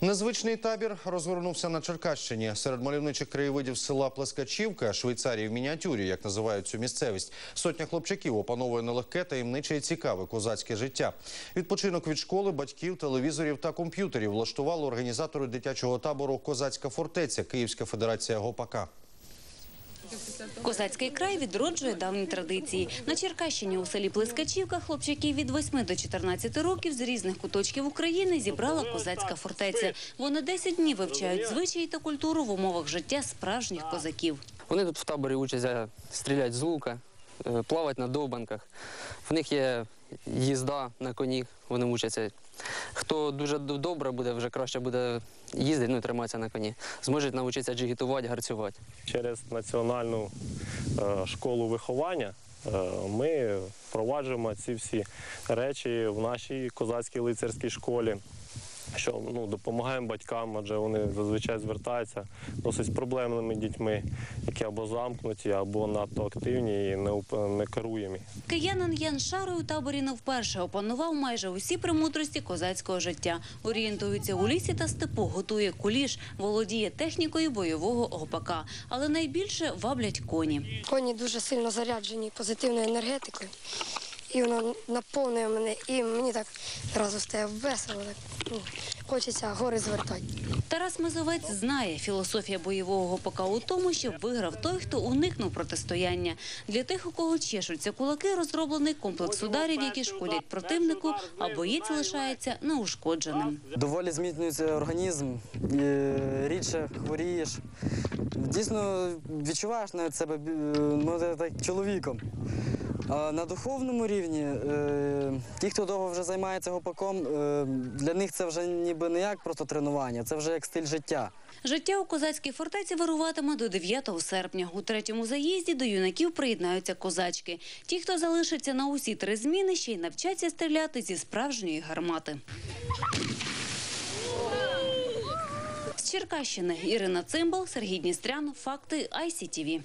Незвичний табір розгорнувся на Черкащині. Серед мальовничих краєвидів села Плескачівка, Швейцарії в мініатюрі, як називають цю місцевість. Сотня хлопчаків опановує нелегке, таємниче і цікаве козацьке життя. Відпочинок від школи, батьків, телевізорів та комп'ютерів влаштували організатори дитячого табору Козацька фортеця, Київська федерація ГОПАКа. Козацький край відроджує давні традиції. На Черкащині у селі Плескачівка хлопчаків від 8 до 14 років з різних куточків України зібрала козацька фортеця. Вони 10 днів вивчають звичаї та культуру в умовах життя справжніх козаків. Вони тут в таборі учаться стріляти з лука, е, плавати на довбанках. В них є їзда на коні, вони учаться. Хто дуже добре буде, вже краще буде їздити, ну, триматися на коні, зможуть навчитися джигітувати, гарцювати. Через національну е, школу виховання е, ми впроваджуємо ці всі речі в нашій козацькій лицарській школі. Що ну, допомагаємо батькам, адже вони зазвичай звертаються досить з проблемними дітьми, які або замкнуті, або надто активні і не, не керуємі. Киянин Ян Шарой у таборі не вперше опанував майже усі премудрості козацького життя. Орієнтується у лісі та степу, готує куліш, володіє технікою бойового гопака. Але найбільше ваблять коні. Коні дуже сильно заряджені позитивною енергетикою. І воно наповнює мене, і мені так одразу стає весело. Так, ну, хочеться гори звертати. Тарас Мезовець знає, філософія бойового гопака у тому, що виграв той, хто уникнув протистояння. Для тих, у кого чешуться кулаки, розроблений комплекс ударів, які шкодять противнику, а боєць лишається неушкодженим. Доволі змінюється організм, рідше хворієш. Дійсно відчуваєш навіть себе ну, так, чоловіком. На духовному рівні е, ті, хто довго вже займається гопаком, е, для них це вже ніби не як просто тренування, це вже як стиль життя. Життя у козацькій фортеці вируватиме до 9 серпня. У третьому заїзді до юнаків приєднаються козачки. Ті, хто залишиться на усі три зміни, ще й навчаться стріляти зі справжньої гармати. З Черкащини Ірина Цимбал, Сергій Дністрян. Факти ICTV.